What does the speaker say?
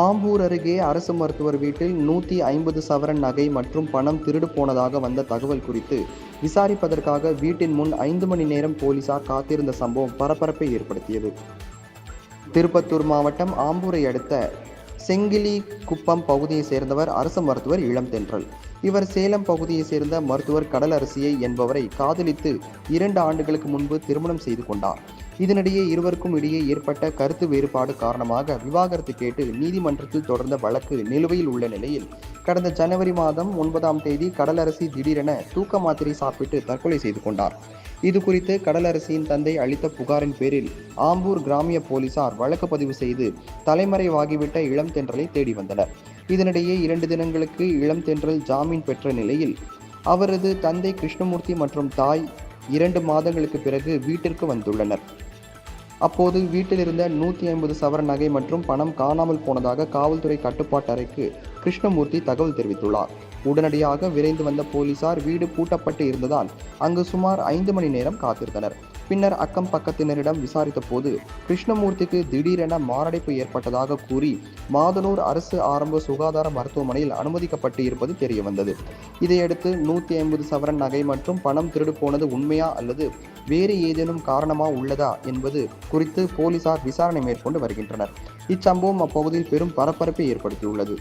ஆம்பூர் அருகே அரசு மருத்துவர் வீட்டில் நூற்றி ஐம்பது சவரன் நகை மற்றும் பணம் திருடு போனதாக வந்த தகவல் குறித்து விசாரிப்பதற்காக வீட்டின் முன் ஐந்து மணி நேரம் போலீசார் காத்திருந்த சம்பவம் பரபரப்பை ஏற்படுத்தியது. திருப்பத்தூர் மாவட்டம் ஆம்பூரை அடுத்த செங்கிலி குப்பம் பகுதியைச் சேர்ந்தவர் அரசு மருத்துவர் இளம் தென்றல். இவர் சேலம் பகுதியைச் சேர்ந்த மருத்துவர் கடலரசியை என்பவரை காதலித்து இரண்டு ஆண்டுகளுக்கு முன்பு திருமணம் செய்து கொண்டார். இதனிடையே இருவருக்கும் இடையே ஏற்பட்ட கருத்து வேறுபாடு காரணமாக விவாகரத்து கேட்டு நீதிமன்றத்தில் தொடர்ந்த வழக்கு நிலுவையில் உள்ள நிலையில் கடந்த ஜனவரி மாதம் ஒன்பதாம் தேதி கடலரசி திடீரென தூக்க மாத்திரை சாப்பிட்டு தற்கொலை செய்து கொண்டார். இது குறித்து கடலரசியின் தந்தை அளித்த புகாரின் பேரில் ஆம்பூர் கிராமிய போலீசார் வழக்கு பதிவு செய்து தலைமறைவாகிவிட்ட இளம் தென்றலை தேடி வந்தனர். இதனிடையே இரண்டு தினங்களுக்கு இளம் தென்றல் ஜாமீன் பெற்ற நிலையில் அவரது தந்தை கிருஷ்ணமூர்த்தி மற்றும் தாய் இரண்டு மாதங்களுக்கு பிறகு வீட்டிற்கு வந்துள்ளனர். அப்போது வீட்டில் இருந்த நூற்றி ஐம்பது சவர நகை மற்றும் பணம் காணாமல் போனதாக காவல்துறை கட்டுப்பாட்டு அறைக்கு கிருஷ்ணமூர்த்தி தகவல் தெரிவித்துள்ளார். உடனடியாக விரைந்து வந்த போலீசார் வீடு பூட்டப்பட்டு இருந்ததால் அங்கு சுமார் ஐந்து மணி நேரம் காத்திருந்தனர். பின்னர் அக்கம் பக்கத்தினரிடம் விசாரித்த போது கிருஷ்ணமூர்த்திக்கு திடீரென மாரடைப்பு ஏற்பட்டதாக கூறி மாதனூர் அரசு ஆரம்ப சுகாதார மருத்துவமனையில் அனுமதிக்கப்பட்டு இருப்பது தெரியவந்தது. இதையடுத்து நூற்றி ஐம்பது சவரன் நகை மற்றும் பணம் திருடு போனது உண்மையா அல்லது வேறு ஏதேனும் காரணமா உள்ளதா என்பது குறித்து போலீசார் விசாரணை மேற்கொண்டு வருகின்றனர். இச்சம்பவம் அப்பகுதியில் பெரும் பரபரப்பை ஏற்படுத்தியுள்ளது.